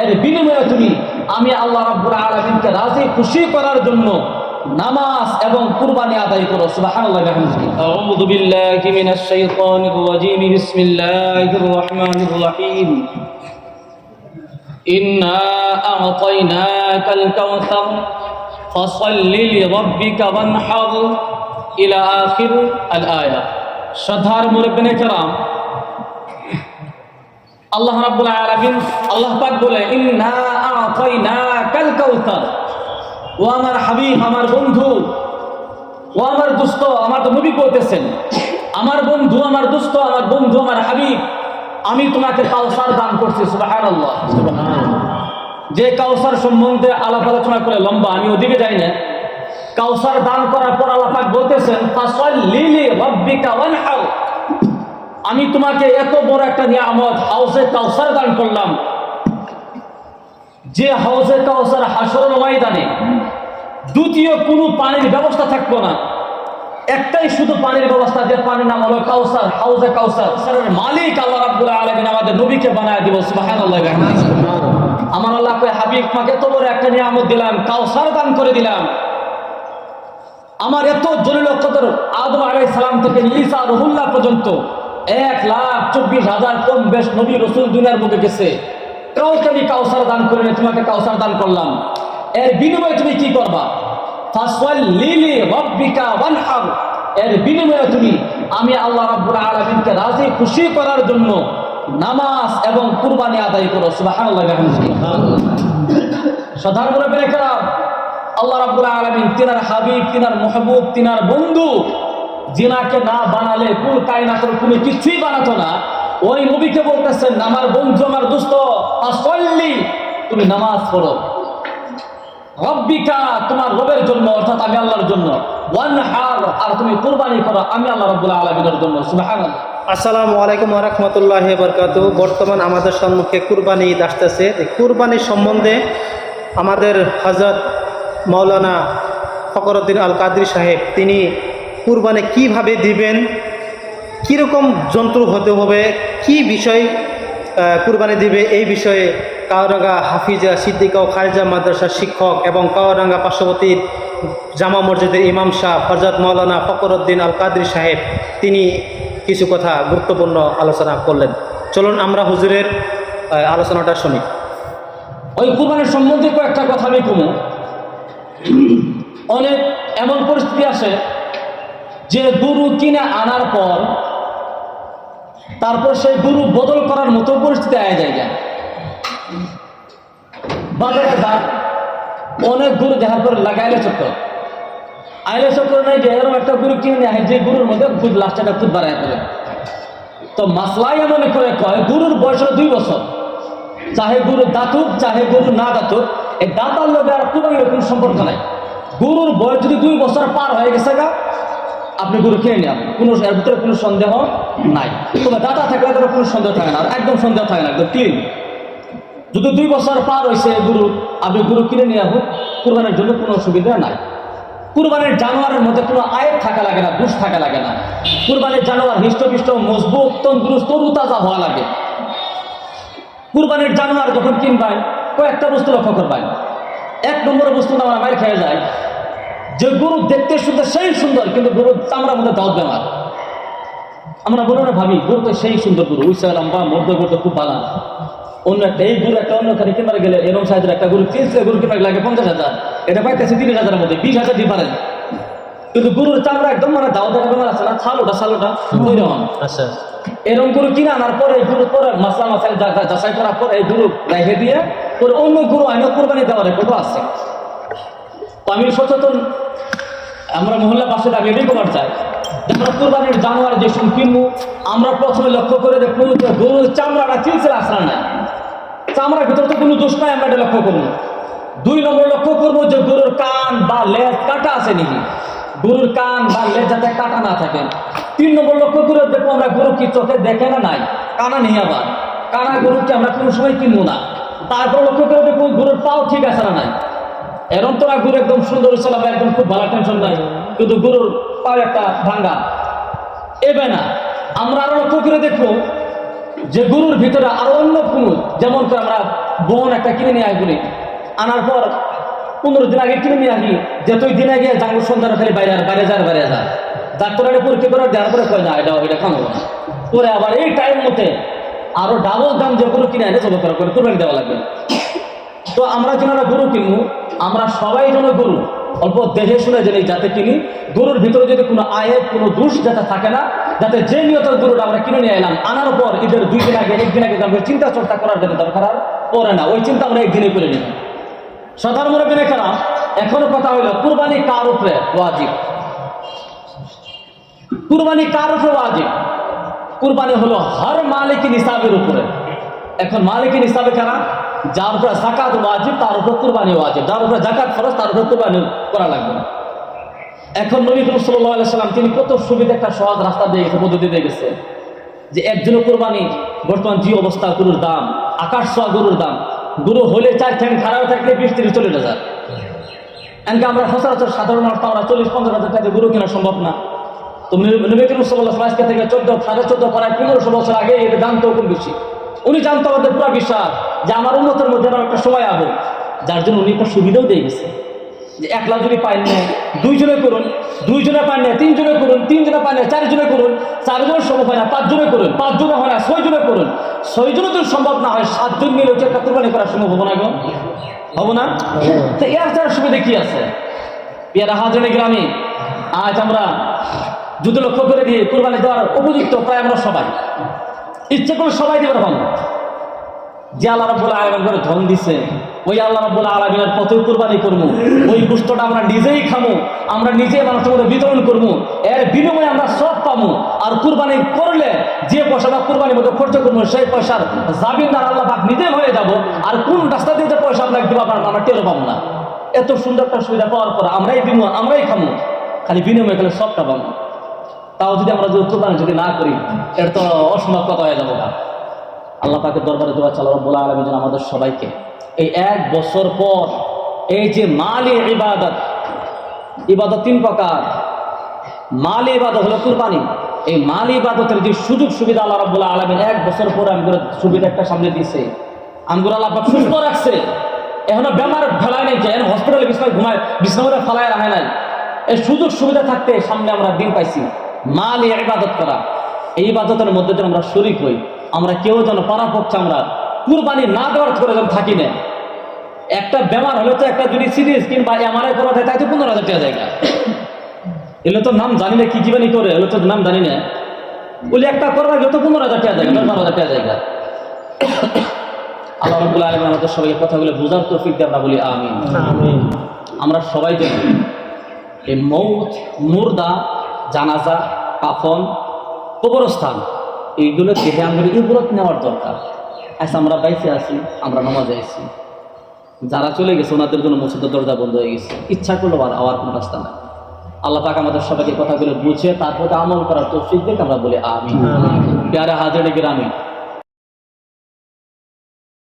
এর বিনিময়ে তুমি, আমি আল্লাহ রাব্বুল আলামিনকে রাজি, খুশি করার জন্য নামাজ এবং কুরবানি আদায় করো। সুবহানাল্লাহ আউযু বিল্লাহি মিনাশ শাইতানির রাজীম। বিসমিল্লাহির রহমানির রহিম। ইন্না আ'তাইনাকাল কাউসার ফসল্লি লিরাব্বিকা ওয়ানহার। ইলা আখির আল শ্রদ্ধার মুরব্বিনে কেরাম আল্লাহ রাব্বুল আলামিন আল্লাহ পাক বলে ইন্না আ'তাইনাকাল কাউসার ও আমার হাবিব আমার বন্ধু ও আমার দোস্ত আমার তো নবী বলতেছেন আমার বন্ধু আমার দোস্ত আমার বন্ধু আমার হাবিব আমি তোমাকে কাউসার দান করছি। সুবহানাল্লাহ। যে কাউসার সম্বন্ধে আলাপ আলোচনা করে লম্বা আমি ওদিকে যাই না। কাউসার দান করার পর আল্লাহ পাক বলতেছেন ফাসাল্লি রাব্বিকা ওয়ানহার। আমি তোমাকে এত বড় একটা নিয়ামত হাউসে কাউসার দান করলাম। যে হাউসে কাউসার হাসর ময়দানে দ্বিতীয় কোনো পানির ব্যবস্থা থাকব না। একটাই শুধু পানির ব্যবস্থা যে পানির নাম হলো কাউসার, হাউসে কাউসার। কাউসারের মালিক আল্লাহ রাব্বুল আলামিন আমাদের নবীকে বানায় দিব, সুবহানাল্লাহ আমার আল্লাহ কয়, হাবিব মাকে এত বড় একটা নিয়ামত দিলাম, কাউসার দান করে দিলাম। আমার এত জলিল কদর আদম আলাই সালাম থেকে ঈসা রহুল্লাহ পর্যন্ত এক লাখ চব্বিশ হাজার কম বেশ নবী রসুল দুনিয়ার বুকে গেছে। কাউকে আমি কাউসার দান করে তোমাকে কাউসার দান করলাম। এর বিনিময়ে তুমি কি করবা? এর বিনিময়ে তুমি, আমি আল্লাহ রাব্বুল আলামিনকে রাজি, খুশি করার জন্য নামাজ এবং কুরবানি আদায় করো। সাধারণ আল্লাহ রাব্বুল আলামিন তিনার হাবিব, তিনার মাহবুব, তিনার বন্ধু জিনাকে না বানালে কুল কায়নাতের কোনো কিছুই বানাতো না। ওই নবীকে বলতেছেন, আমার বন্ধু, আমার দোস্ত, আসল্লি, তুমি নামাজ পড়ো। রব্বিকা, তোমার রবের জন্য, অর্থাৎ আমি আল্লাহর জন্য। ওয়ান হার আর তুমি কুরবানি করো, আমি আল্লাহ রাব্বুল আলামিনের জন্য। সুবহানাল্লাহ। আসসালামু আলাইকুম রহমতুল্লাহ বরকাত বর্তমান আমাদের সম্মুখে কুরবানি ঈদ আসতেছে। এই কুরবানির সম্বন্ধে আমাদের হজরত মৌলানা ফকরুদ্দিন আল কাদরি সাহেব, তিনি কুরবানি কীভাবে দিবেন? কীরকম যন্ত্র হতে হবে? কি বিষয় কুরবানি দিবে? এই বিষয়ে কাওরাঙ্গা হাফিজা সিদ্দিকা ও খারিজা মাদ্রাসার শিক্ষক এবং কাওরাঙ্গা পার্শ্ববর্তীর জামা মসজিদের ইমাম শাহ হজরত মৌলানা ফকরুদ্দিন আল কাদরি সাহেব, তিনি কিছু কথা গুরুত্বপূর্ণ আলোচনা করলেন। চলুন আমরা হুজুরের আলোচনাটা শুনি। ওই কুরবানির সম্বন্ধে কয়েকটা কথা আমি কমু। অনেক এমন পরিস্থিতি আসে যে গরু কিনে আনার পর, তারপর সেই গরু বদল করার মতো পরিস্থিতি আয় যায় বাজারে অনেক গরু দেখার পর লাগাইলে চক্কর। আইলে চক্কর নাই যে এরকম একটা গরু কিনে নেয় যে গরুর মধ্যে খুদ লাস্টটা খুদ বাড়ায় ফেলে। তো মাসলাই এমন করে কয়, গরুর বয়স হলো দুই বছর। চাহে গরু দাঁতুক, চাহে গরু না দাঁতুক, এই দাঁতার লোকে আর কোনো সম্পর্ক নাই। গরুর বয়স যদি দুই বছর পার হয়ে গেছে গা আপনি গরু কিনে নেন কোনো এর ভিতরে কোনো সন্দেহ নাই। তবে দাঁতা থাকলে তার কোনো সন্দেহ থাকে না একদম সন্দেহ থাকে না, একদম ক্লিন যদি দুই বছর পার হয়েছে গরু, আপনি গরু কিনে নিয়ে হোক কুরবানির জন্য কোনো অসুবিধা নাই। কুরবানির জানোয়ারের মধ্যে কোনো আয়ের থাকা লাগে না দুষ থাকা লাগে না। কুরবানির জানোয়ার হৃষ্টপুষ্ট, মজবুত, তন্দুরুস্ত তাজা হওয়া লাগে। কুরবানির জানোয়ার যখন কিনবেন কয়েকটা বস্তু লক্ষ্য করবেন এক নম্বর বস্তু আমরা মার খেয়ে যায় যে গরু দেখতে সুন্দর সেই সুন্দর কিন্তু গরুর চামড়ার মধ্যে দাওয়াত বেমার আমরা বলে না ভাবি গরু তো সেই সুন্দর গরু উইসা লম্বা মধ্য গরু তো খুব ভালো অন্য একটা এই গরু একটা অন্য খানে কিনবার গেলে এরকম সাইজের একটা গরু কিনছে গরু কিনবার লাগে পঞ্চাশ হাজার এটা পাইতেছে তিরিশ হাজারের মধ্যে বিশ হাজার ডিফারেন্স কিন্তু গরুর চামড়া একদম মানে দাও দেখা বেমার আছে না ছালোটা ছালোটা ওই রকম। আচ্ছা। এরকম গরু কিনে আনার পরে এই গরু পরে মাসলা মাসাইল যা- যা- যাচাই করার পরে এই গরু রেখে দিয়ে পরে অন্য গরু আইনে কোরবানি দেওয়ার রেকর্ডও আছে। তো আমি সচেতন। আমরা মহল্লা পাশে আমি এটাই কমার চাই। আমরা কোরবানির জানোয়ার যে কিনবো আমরা প্রথমে লক্ষ্য করে দেখব যে গরুর চামড়াটা চিলছিল আসরা নাই। চামড়ার ভিতরে তো কোনো দোষ নাই, আমরা এটা লক্ষ্য করব। দুই নম্বর লক্ষ্য করব যে গরুর কান বা লেজ কাটা আছে নাকি? গরুর কান বা লেজ যাতে কাটা না থাকে। তিন নম্বর লক্ষ্য করে দেখব আমরা গরু কি চোখে দেখে না নাই? কানা নেই আবার। কানা গরুকে আমরা কোনো সময় কিনবো না। তারপর লক্ষ্য করে দেখব গরুর পাও ঠিক আছে না নাই? এরম তো না গরু একদম সুন্দর চলাবে একদম খুব ভালো টেনশন নাই। কিন্তু গরুর পাও একটা ভাঙ্গা। এবে না, আমরা আরও লক্ষ্য করে দেখব যে গরুর ভিতরে আরও অন্য কুনুত যেমন করে আমরা বোন একটা কিনে নিয়ে আসবি আনার পর পনেরো দিন আগে কিনে নিয়ে আসি যে তুই দিন আগে জাঙ্গুর সন্ধ্যা খালি বাইরে বাইরে যায় বাইরে যায় ডাক্তার আগে পরীক্ষা করে দেওয়ার পরে কয় না, এটা এটা খাব না। পরে আবার এই টাইম মতে আরও ডাবল দাম যে গরু কিনে আনে চলো করে কোরবানি দেওয়া লাগবে। তো আমরা যারা গরু কিনবো আমরা সবাই যেন গরু, অল্প দেহে শুনে জেনে যাতে কিনি, গরুর ভিতরে যদি কোনো আয়ের কোনো দোষ যাতে থাকে না, যাতে যে নিয়ত গরুটা আমরা কিনে নিয়ে এলাম, আনার পর ঈদের দুই দিন আগে, একদিন আগে আমরা চিন্তা চর্চা করার জন্য দরকার আর পরে না, ওই চিন্তা আমরা একদিনে করে নিই সাধারণ মনে মুরব্বী কেন এখনও কথা হইল, কুরবানি কার উপরে ওয়াজিব? কুরবানি কার উপরে ওয়াজিব? কুরবানি হলো হর মালিক নিসাবের উপরে। এখন মালিক নিসাবে কারা যার উপরে জাকাত ওয়াজিব, তার উপরে কুরবানি ওয়াজিব। যার উপরে জাকাত খরচ তার উপরে কুরবানি করা লাগবে এখন নবী আলাইহি সাল্লাম, তিনি কত সুবিধা একটা সহজ রাস্তা দিয়ে গেছে, পদ্ধতি দিয়ে গেছে। যে একজনের কোরবানি বর্তমান যে অবস্থা গরুর দাম, আকাশ ছোঁয়া গরুর দাম, গরু হলে চার ঠ্যাং খারাপ থাকলে বিশ তিরিশ চল্লিশ হাজার। এমনকি আমরা সচরাচর সাধারণ মানুষ আমরা চল্লিশ, পঞ্চাশ হাজার টাকা গরু কেনা সম্ভব না। তো নবী করিম আলাইহি আজকে থেকে চোদ্দ, সাড়ে চোদ্দ প্রায় পনেরোশো বছর আগে এটা জানতো কম বেশি। উনি জানতো আমাদের পুরো বিশ্বাস যে আমার উন্নতের মধ্যে আমার একটা সময় আবে যার জন্য উনি একটা সুবিধাও দিয়ে গেছে। যে একলা যদি পাইন না দুইজনে করুন, দুইজনে পান না তিনজনে করুন, তিনজনে পান না চারজনে করুন, চারজন সম্ভব হয় না, পাঁচজনে করুন, পাঁচজনে হয় না, ছয়জনে করুন। ছয়জনে যদি সম্ভব না হয়, সাতজন মিলে হচ্ছে একটা কোরবানি করা সম্ভব হব না গো। হব না? তো এর ছাড়া সুবিধা কি আছে? পেয়ারা হাজারে গ্রামে আজ আমরা যদি লক্ষ্য করে দিয়ে কোরবানি দেওয়ার উপযুক্ত প্রায় আমরা সবাই। ইচ্ছে করে সবাই দেবার ভালো যে আল্লাহ রাব্বুল আলামিন করে ধন দিছে, ওই আল্লাহ রাব্বুল আলামিনের পথে কুরবানি করব ওই গোষ্ঠটা আমরা নিজেই খামো, আমরা নিজে মানুষের মধ্যে বিতরণ করব এর বিনিময়ে আমরা সব পাবো আর কুরবানি করলে যে পয়সাটা কুরবানির মধ্যে খরচ করব সেই পয়সার জামিনদার আল্লাহ পাক নিজে হয়ে যাব, আর কোন রাস্তা দিয়ে যে পয়সা আপনাকে দিব আপনার আমরা টেরো পাবো না। এত সুন্দর একটা সুবিধা পাওয়ার পর আমরাই দিব, আমরাই খামো, খালি বিনিময়ে খেলে সবটা পাবো তাও যদি আমরা যদি কোরবানি যদি না করি এটা তো অসম্ভব কথা হয়ে যাব না আল্লাহ পাকের দরবারে দোয়া চাল রব্বুল আলমী যেন আমাদের সবাইকে এই এক বছর পর এই যে মালি ইবাদত ইবাদত তিন প্রকার। মালি ইবাদত হলো কুরবানি। এই মালি ইবাদতের যে সুযোগ সুবিধা আল্লাহ রব্বুল আলমিন এক বছর পরে আমগুলো সুবিধা একটা সামনে দিয়েছে। আমগুলো আল্লাহ পাক সুস্থ রাখছে। এখনও বেমার ফেলায় নাই এখন হসপিটালে বিছনায় ঘুমায়, বিছনায় ফেলায় রাখে নাই। এই সুযোগ সুবিধা থাকতে সামনে আমরা দিন পাইছি। মালি ইবাদত করা। এই ইবাদতের মধ্যে আমরা শরিক হই। আমরা কেউ যেন পারাপক্ষে আমরা। কুরবানি না দেওয়ার করে যেন থাকি না একটা বেমার হলে তো একটা যদি সিরিয়াস কিংবা এমআরআই করা যায় তাই তো পনেরো হাজার টাকা জায়গা। এগুলো তো নাম জানি না কি জীবনী করে এগুলো তো নাম জানি না। বলি একটা করবা গেলে তো পনেরো হাজার টাকা জায়গা বারো হাজার টাকা জায়গা। আল্লাহ রব্বুল আলম আমাদের সবাইকে কথাগুলো বোঝার তৌফিক দিয়ে আমরা বলি আমিন। আমরা সবাই জানি এই মৌত মুর্দা জানাজা কাফন কবরস্থান এইগুলো দেখে আমাদের ইবরত নেওয়ার দরকার। আচ্ছা আমরা বাইসে আছি আমরা নামাজ আছি। যারা চলে গেছে ওনাদের জন্য মসজিদের দরজা বন্ধ হয়ে গেছে। ইচ্ছা করল আর আওয়ার কোনো রাস্তা নাই। আল্লাহ পাক আমাদের সবাইকে কথাগুলো বুঝে তারপরে আমল করার তৌফিক দেখে আমরা বলি আমি প্যারা হাজারে গ্রামে